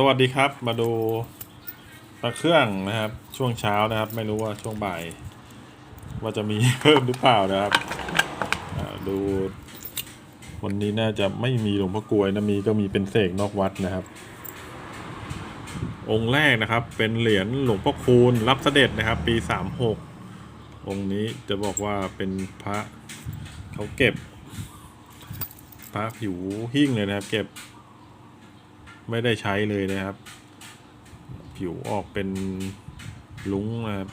สวัสดีครับมาดูพระเครื่องนะครับ ช่วงเช้านะครับ ไม่รู้ว่าช่วงบ่าย ว่าจะมีเพิ่มหรือเปล่านะครับดู วันนี้น่าจะไม่มีหลวงพ่อกลวยนะมีก็มีเป็นเสกนอกวัดนะครับ องค์แรกนะครับ เป็นเหรียญหลวงพ่อคูณรับเสด็จนะครับ ปีสามหกองค์นี้จะบอกว่าเป็นพระเขาเก็บ พระผิวหิ้งเลยนะครับ เก็บ ไม่ได้ใช้เลยนะครับ ผิวออกเป็นลุ้งนะครับ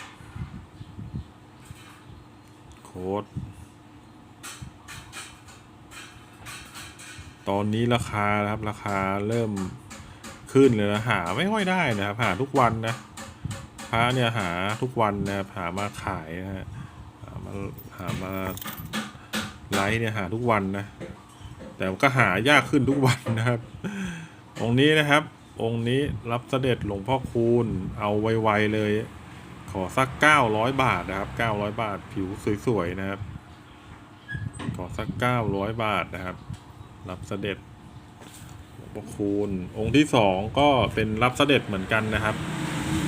โค้ดตอนนี้ราคานะครับ ราคาเริ่มขึ้นเลยนะหาไม่ค่อยได้นะครับ หาทุกวันนะพระเนี่ยหาทุกวันนะครับหามาขายนะฮะหามาหามาไลฟ์เนี่ยหาทุกวันนะ แต่ก็หายากขึ้นทุกวันนะครับ องค์นี้นะครับ องค์นี้รับเสด็จหลวงพ่อคูณ เอาไวๆเลย ขอสัก900บาทนะครับ900บาทผิวสวยๆนะครับ ขอสัก900บาทนะครับ รับเสด็จหลวงพ่อคูณ องค์ที่สองก็เป็นรับเสด็จเหมือนกันนะครับ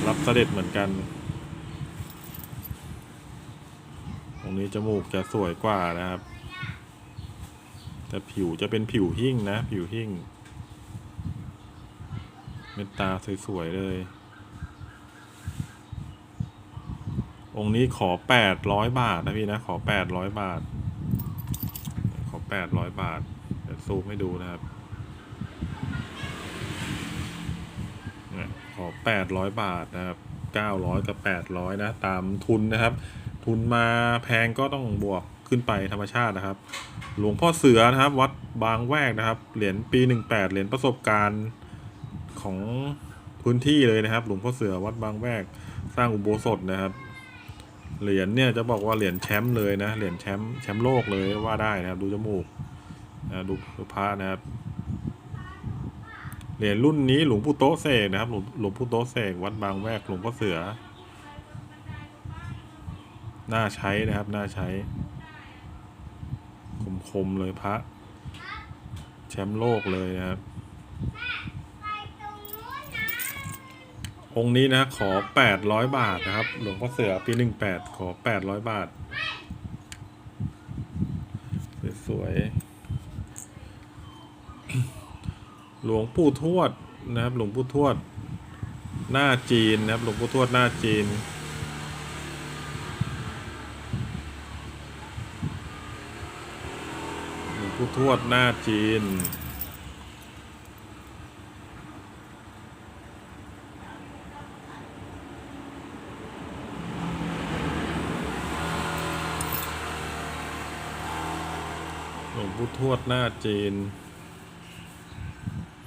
รับเสด็จเหมือนกันองค์นี้จมูกจะสวยกว่านะครับ แต่ผิวจะเป็นผิวหิ้งนะ ผิวหิ้ง เม็ดตาสวย ๆ เลย องค์นี้ขอแปดร้อยบาทนะพี่นะ ขอแปดร้อยบาท ขอแปดร้อยบาท เดี๋ยวซูมให้ดูนะครับเนี่ยขอแปดร้อยบาทนะครับเก้าร้อยกับแปดร้อยนะ ตามทุนนะครับ ทุนมาแพงก็ต้องบวกขึ้นไปธรรมชาตินะครับ หลวงพ่อเสือนะครับ วัดบางแวกนะครับ เหรียญปีหนึ่งแปดเหรียญประสบการณ์ ของพื้นที่เลยนะครับ หลวงพ่อเสือวัดบางแวกสร้างอุโบสถนะครับ เหรียญเนี่ยจะบอกว่าเหรียญแชมป์เลยนะ เหรียญแชมป์แชมป์โลกเลยว่าได้นะครับ ดูจมูกนะดูพระนะครับ เหรียญรุ่นนี้หลวงปู่โตเสกนะครับหลวงหลวงปู่โตเสกวัดบางแวกหลวงพ่อเสือ น่าใช้นะครับ น่าใช้ คมๆเลยพระ แชมป์โลกเลยนะครับ องค์นี้นะขอแปดร้อยบาทนะครับ หลวงพ่อเสือปีหนึ่งแปดขอแปดร้อยบาท สวยๆหลวงปู่ทวดนะครับ หลวงปู่ทวด หน้าจีนนะครับ หลวงปู่ทวดหน้าจีนหลวงปู่ทวดหน้าจีน หลวงปู่ทวดหน้าจีน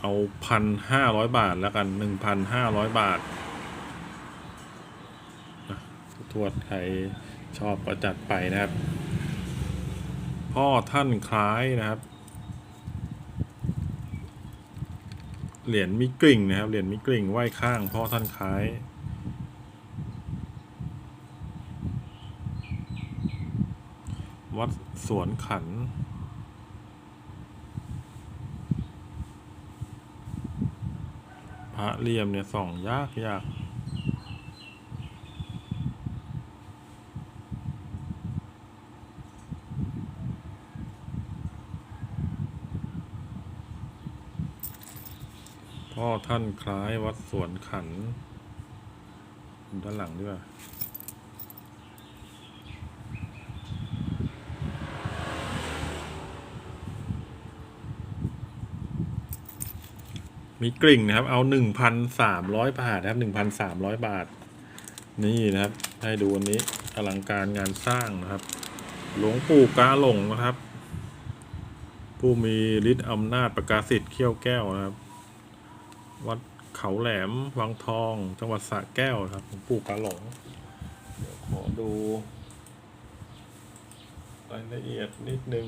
เอาพันห้าร้อยบาทแล้วกันหนึ่งพันห้าร้อยบาทอะปู่ทวดใครชอบก็จัดไปนะครับ พ่อท่านคล้ายนะครับ เหรียญมิกริ่งนะครับ เหรียญมิกริ่งไหว้ข้าง พ่อท่านคล้ายวัดสวนขัน พระเลี่ยมเนี่ยส่องยากยากพ่อท่านคล้ายวัดสวนขันดูด้านหลังด้วย มีกริ่งนะครับ เอาหนึ่งพันสามร้อยบาทนะครับหนึ่งพันสามร้อยบาท นี่นะครับ ให้ดูวันนี้อลังการงานสร้างนะครับ หลวงปู่กาหลงนะครับ ผู้มีฤทธิ์อำนาจประกาศสิทธิ์เขี้ยวแก้วนะครับ วัดเขาแหลมวังทอง จังหวัดสระแก้วนะครับหลวงปู่กาหลงเดี๋ยวขอดูรายละเอียดนิดนึง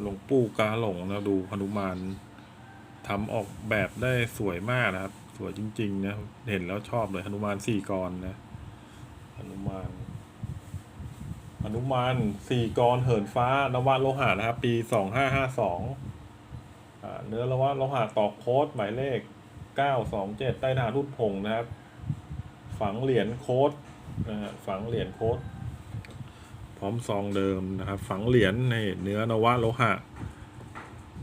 หลวงปู่กาหลงนะดูหนุมาน ทำออกแบบได้สวยมากนะครับ สวยจริง ๆ นะ เห็นแล้วชอบเลยหนุมานสี่กรนะหนุมานหนุมานสี่กรเหินฟ้านวโลหะนะครับ ปีสองห้าห้าสองเนื้อละว่าเราหะตอกโค้ดหมายเลขเก้าสองเจ็ดใต้ฐานรุ่นผงนะครับ ฝังเหรียญโค้ดนะฮะฝังเหรียญโค้ดพร้อมซองเดิมนะครับ ฝังเหรียญในเนื้อนวะโลหะ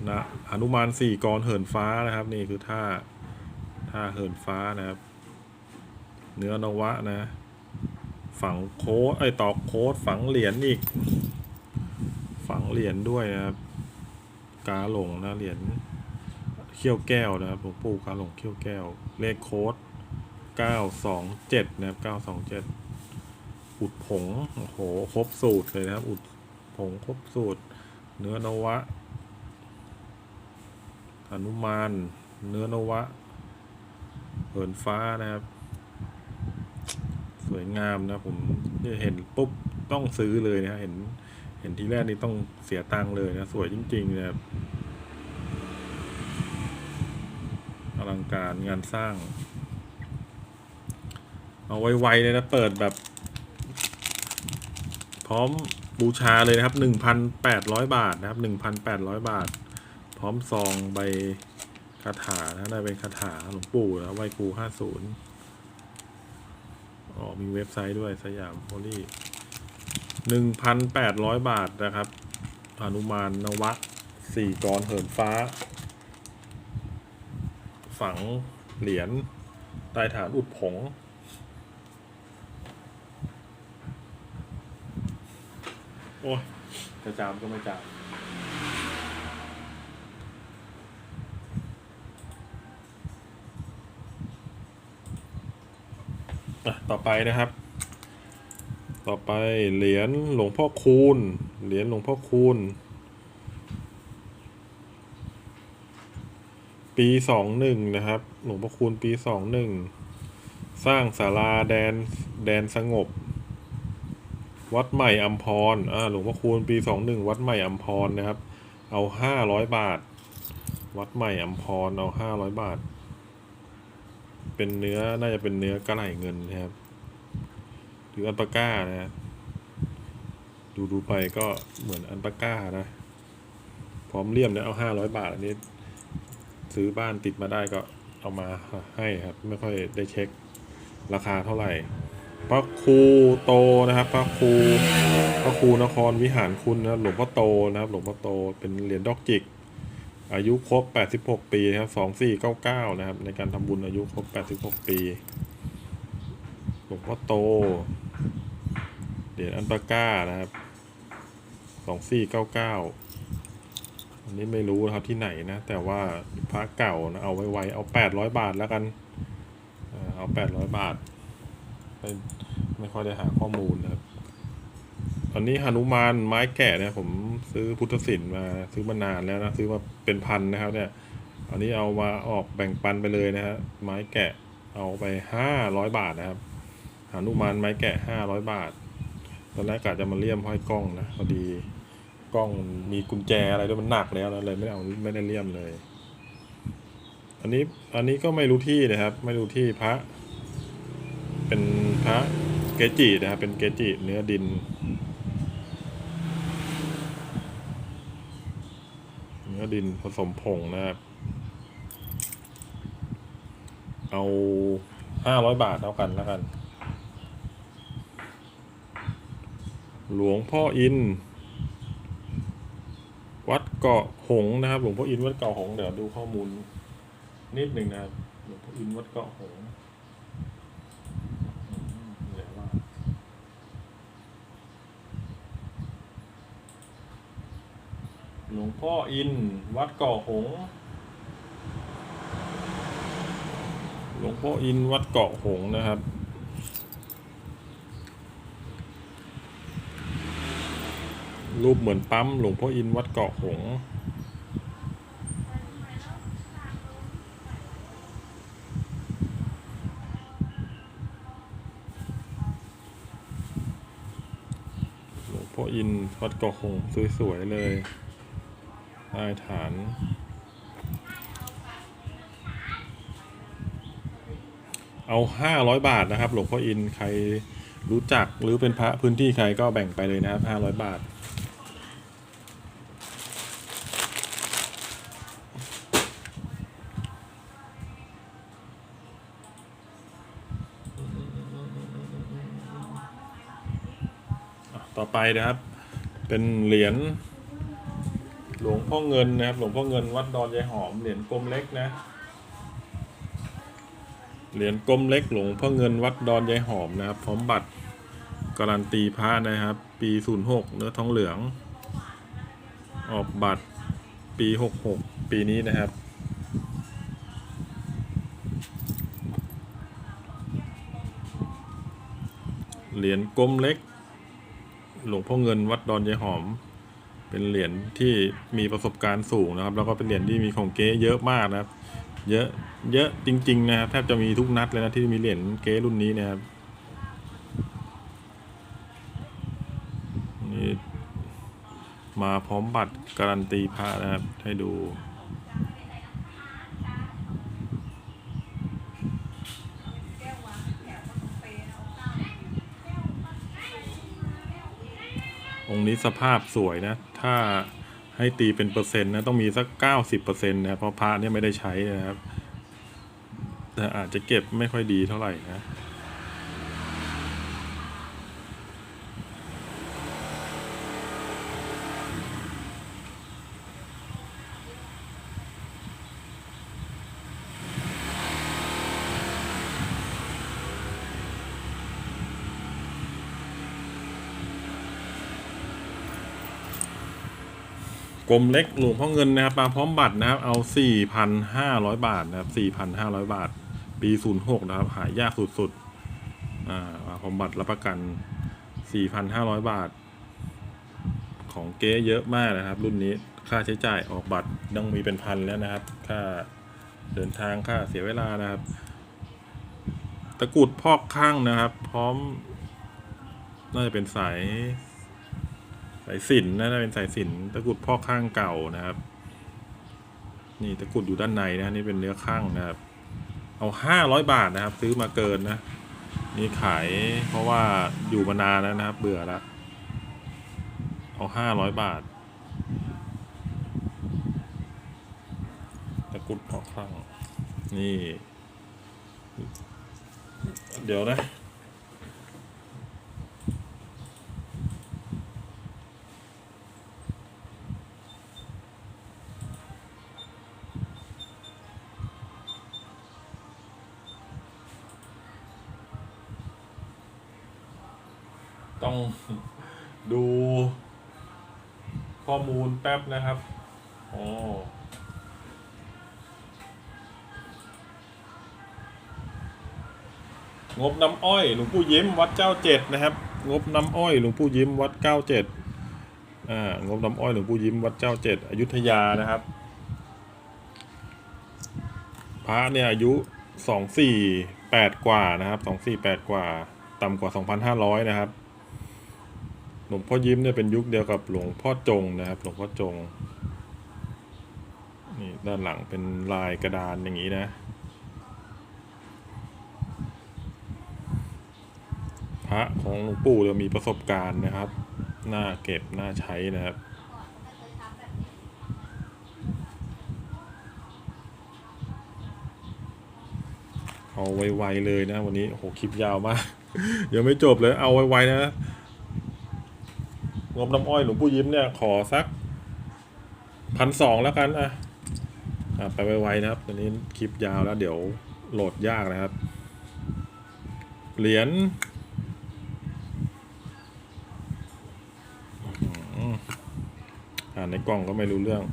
นะหนุมานสี่กรเหินฟ้านะครับ นี่คือท่าท่าเหินฟ้านะครับ เนื้อนวะนะ ฝังโค้ดไอตอกโค้ดฝังเหรียญอีก ฝังเหรียญด้วยนะครับ กาหลงนะเหรียญเขี้ยวแก้วนะครับหลวงปู่กาหลงเขี้ยวแก้ว เลขโค้ดเก้าสองเจ็ดนะครับเก้าสองเจ็ดอุดผงโอ้โหครบสูตรเลยนะครับ อุดผงครบสูตร เนื้อนวะ หนุมาน เนื้อนวะเหินฟ้านะครับ สวยงามนะผมเห็นปุ๊บต้องซื้อเลยนะเห็น เห็นทีแรกนี่ต้องเสียตังค์เลยนะ สวยจริงๆนะครับอลังการงานสร้าง เอาไวๆเลยนะ เปิดแบบ พร้อมบูชาเลยนะครับ1,800บาทนะครับ1,800บาท พร้อมซองใบคาถานะได้เป็นคาถาหลวงปู่นะไหวครู50อ๋อมีเว็บไซต์ด้วยสยามโพลีหนึ่งพันแปดร้อยบาทนะครับอนุมานนวะสี่กรเหินฟ้า ฝังเหรียญใต้ฐานอุดผงโอ้ยจะจามก็ไม่จาม ต่อไปนะครับ ต่อไปเหรียญหลวงพ่อคูณ เหรียญหลวงพ่อคูณ ปีสองหนึ่งนะครับ หลวงพ่อคูณปีสองหนึ่งสร้างศาลาแดนแดนสงบ วัดใหม่อัมพรอ่าหลวงพ่อคูณปีสองหนึ่งวัดใหม่อัมพรนะครับ เอาห้าร้อยบาท วัดใหม่อัมพรเอาห้าร้อยบาท เป็นเนื้อน่าจะเป็นเนื้อกระไหลเงินนะครับ หรืออันปาก้านะดูดูไปก็เหมือนอันปาก้านะ พร้อมเลี่ยมเนี่ยเอาห้าร้อยบาท อันนี้ ซื้อบ้านติดมาได้ก็เอามาให้ครับ ไม่ค่อยได้เช็คราคาเท่าไหร่พระครูโตนะครับ พระครูพระครูนครวิหารคุณนะครับหลวงพ่อโตนะครับ หลวงพ่อโตเป็นเหรียญดอกจิก อายุครบ 86 ปีครับ 2499 นะครับ ในการทำบุญอายุครบ 86 ปีหลวงพ่อโต เหรียญอันปาก้านะครับสองสี่เก้าเก้าอันนี้ไม่รู้นะครับที่ไหนนะ แต่ว่าพระเก่านะเอาไว้ไวๆเอาแปดร้อยบาทแล้วกัน เอ่อเอาแปดร้อยบาท ไม่ไม่ค่อยได้หาข้อมูลนะครับ อันนี้หนุมานไม้แกะเนี่ยผมซื้อพุทธศิลป์มาซื้อมานานแล้วนะซื้อมาเป็นพันนะครับ เนี่ย อันนี้เอามาออกแบ่งปันไปเลยนะฮะไม้แกะเอาไปห้าร้อยบาทนะครับหนุมานไม้แกะห้าร้อยบาท ตอนแรกกะจะมาเลี่ยมห้อยกล้องนะพอดีกล้องมีกุญแจอะไรด้วยมันหนักแล้วนะเลยไม่ได้เอาไม่ได้เลี่ยมเลย อันนี้อันนี้ก็ไม่รู้ที่นะครับ ไม่รู้ที่พระ เป็นพระเกจินะครับเป็นเกจิเนื้อดิน เนื้อดินผสมผงนะครับ เอาห้าร้อยบาทเท่ากันแล้วกัน หลวงพ่ออิน วัดเกาะหงนะครับ หลวงพ่ออินวัดเกาะหง เดี๋ยวดูข้อมูลนิดหนึ่งนะครับ หลวงพ่ออินวัดเกาะหงส์อืมเดี๋ยวว่า หลวงพ่ออิน วัดเกาะหง หลวงพ่ออิน วัดเกาะหงนะครับ รูปเหมือนปั๊มหลวงพ่ออิน วัดเกาะหงหลวงพ่ออินวัดเกาะหงส์สวย ๆ เลย ใต้ฐาน เอาห้าร้อยบาทนะครับ หลวงพ่ออินใครรู้จักหรือเป็นพระพื้นที่ใครก็แบ่งไปเลยนะครับห้าร้อยบาทต่อไปนะครับ เป็นเหรียญ หลวงพ่อเงินนะครับ หลวงพ่อเงินวัดดอนยายหอมเหรียญกลมเล็กนะ เหรียญกลมเล็กหลวงพ่อเงินวัดดอนยายหอมนะครับพร้อมบัตรการันตีพระนะครับ ปี06เนื้อทองเหลือง ออกบัตรปี66ปีนี้นะครับเหรียญกลมเล็ก หลวงพ่อเงินวัดดอนยายหอม เป็นเหรียญที่มีประสบการณ์สูงนะครับ แล้วก็เป็นเหรียญที่มีของเก๊เยอะมากนะครับ เยอะเยอะจริง ๆ นะครับแทบจะมีทุกนัดเลยนะที่มีเหรียญเก๊รุ่นนี้นะครับนี่มาพร้อมบัตรการันตีพระนะครับให้ดู องค์นี้สภาพสวยนะ ถ้าให้ตีเป็นเปอร์เซ็นต์นะต้องมีสักเก้าสิบเปอร์เซ็นต์นะเพราะพระเนี่ยไม่ได้ใช้นะครับแต่อาจจะเก็บไม่ค่อยดีเท่าไหร่นะ กลมเล็กหลวงพ่อเงินนะครับมาพร้อมบัตรนะครับเอา 4,500 บาทนะครับ 4,500 บาท ปี 06 นะครับ หายากสุดๆอ่ามาพร้อมบัตรรับประกัน 4,500 บาท ของเก๊เยอะมากนะครับ รุ่นนี้ค่าใช้จ่ายออกบัตรต้องมีเป็นพันแล้วนะครับ ค่าเดินทางค่าเสียเวลานะครับ ตะกรุดพอกข้างนะครับ พร้อม น่าจะเป็นสายายสิญจนน่าจะเป็นสายสิญจนตะกรุดพ่อข้างเก่านะครับ นี่ตะกรุดอยู่ด้านในนะนี่เป็นเนื้อข้างนะครับ เอาห้าร้อยบาทนะครับ ซื้อมาเกินนะ นี่ขายเพราะว่าอยู่มานานแล้วนะครับ เบื่อละเอาห้าร้อยบาท ตะกรุดพ่อข้าง นี่ เดี๋ยวนะ ต้องดูข้อมูลแป๊บนะครับอ๋องบน้ำอ้อยหลวงปู่ยิ้มวัดเจ้าเจ็ดนะครับ งบน้ำอ้อยหลวงปู่ยิ้มวัดเก้าเจ็ดอ่างบน้ำอ้อยหลวงปู่ยิ้มวัดเจ้าเจ็ดอยุธยานะครับพระเนี่ยอายุสองสี่แปดกว่านะครับสองสี่แปดกว่า ต่ำกว่าสองพันห้าร้อยนะครับ หลวงพ่อยิ้มเนี่ยเป็นยุคเดียวกับหลวงพ่อจงนะครับ หลวงพ่อจง นี่ด้านหลังเป็นลายกระดานอย่างนี้นะ พระของหลวงปู่จะมีประสบการณ์นะครับน่าเก็บน่าใช้นะครับเอาไวๆเลยนะวันนี้โอ้โหคลิปยาวมาก ยังไม่จบเลยเอาไวๆนะ งบน้ำอ้อยหลวงปู่ยิ้มเนี่ยขอสักพันสองแล้วกันอะอะไปไวๆนะครับตอนนี้คลิปยาวแล้วเดี๋ยวโหลดยากนะครับ เหรียญอ่านในกล่องก็ไม่รู้เรื่อง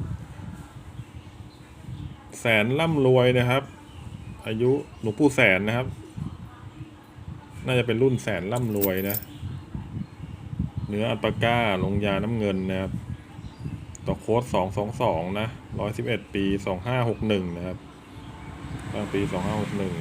แสนร่ำรวยนะครับ อายุหลวงปู่แสนนะครับ น่าจะเป็นรุ่นแสนร่ำรวยนะ เนื้ออัลปาก้า ลงยาน้ำเงินนะครับ ต่อโค้ดสองสองสองนะร้อยสิบเอ็ดปีสองห้าหกหนึ่งนะครับตั้งปีสองห้าหกหนึ่ง